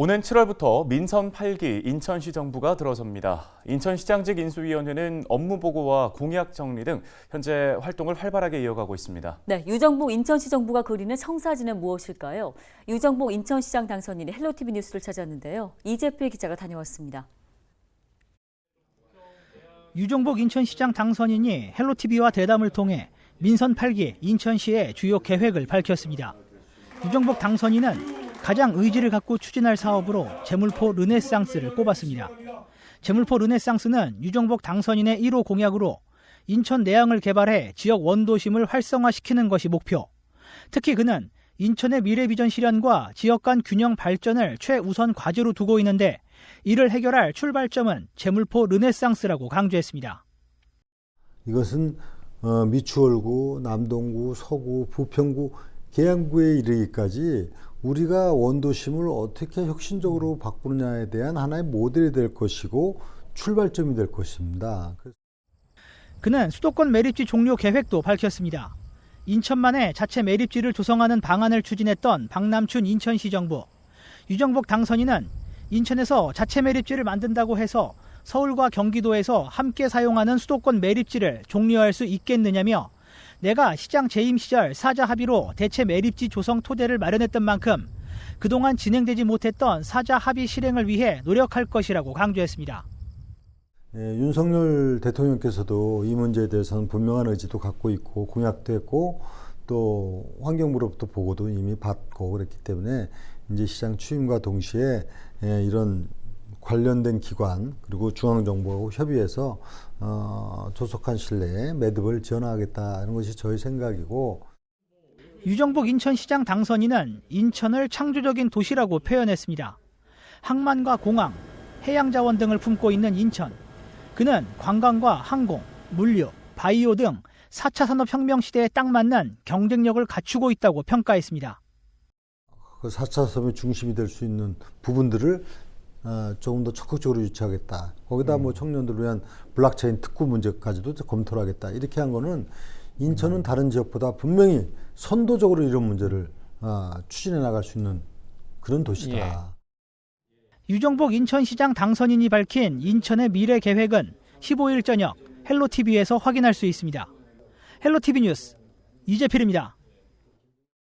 오는 7월부터 민선 8기 인천시 정부가 들어섭니다. 인천시장직 인수위원회는 업무 보고와 공약 정리 등 현재 활동을 활발하게 이어가고 있습니다. 네, 유정복 인천시 정부가 그리는 청사진은 무엇일까요? 유정복 인천시장 당선인이 헬로티비 뉴스를 찾았는데요. 이재필 기자가 다녀왔습니다. 유정복 인천시장 당선인이 헬로티비와 대담을 통해 민선 8기 인천시의 주요 계획을 밝혔습니다. 유정복 당선인은 가장 의지를 갖고 추진할 사업으로 재물포 르네상스를 꼽았습니다. 재물포 르네상스는 유정복 당선인의 1호 공약으로 인천 내항을 개발해 지역 원도심을 활성화시키는 것이 목표. 특히 그는 인천의 미래 비전 실현과 지역 간 균형 발전을 최우선 과제로 두고 있는데 이를 해결할 출발점은 재물포 르네상스라고 강조했습니다. 이것은 어, 미추홀구, 남동구, 서구, 부평구, 계양구에 이르기까지 우리가 원도심을 어떻게 혁신적으로 바꾸느냐에 대한 하나의 모델이 될 것이고 출발점이 될 것입니다. 그는 수도권 매립지 종료 계획도 밝혔습니다. 인천만의 자체 매립지를 조성하는 방안을 추진했던 박남춘 인천시 정부. 유정복 당선인은 인천에서 자체 매립지를 만든다고 해서 서울과 경기도에서 함께 사용하는 수도권 매립지를 종료할 수 있겠느냐며 내가 시장 재임 시절 사자 합의로 대체 매립지 조성 토대를 마련했던 만큼 그동안 진행되지 못했던 사자 합의 실행을 위해 노력할 것이라고 강조했습니다. 예, 윤석열 대통령께서도 이 문제에 대해서는 분명한 의지도 갖고 있고 공약도 했고 또 환경부로부터 보고도 이미 받고 그랬기 때문에 이제 시장 취임과 동시에 예, 이런 관련된 기관 그리고 중앙정부하고 협의해서 어, 조속한 시일 내에 매듭을 지어나가겠다는 것이 저희 생각이고 유정복 인천시장 당선인은 인천을 창조적인 도시라고 표현했습니다. 항만과 공항, 해양자원 등을 품고 있는 인천. 그는 관광과 항공, 물류, 바이오 등 4차 산업혁명 시대에 딱 맞는 경쟁력을 갖추고 있다고 평가했습니다. 그 4차 산업의 중심이 될 수 있는 부분들을 어, 조금 더 적극적으로 유치하겠다. 거기다 뭐 청년들을 위한 블록체인 특구 문제까지도 검토를 하겠다. 이렇게 한 거는 인천은 다른 지역보다 분명히 선도적으로 이런 문제를 어, 추진해 나갈 수 있는 그런 도시다. 유정복 인천시장 당선인이 밝힌 인천의 미래 계획은 15일 저녁 헬로티비에서 확인할 수 있습니다. 헬로티비 뉴스 이재필입니다.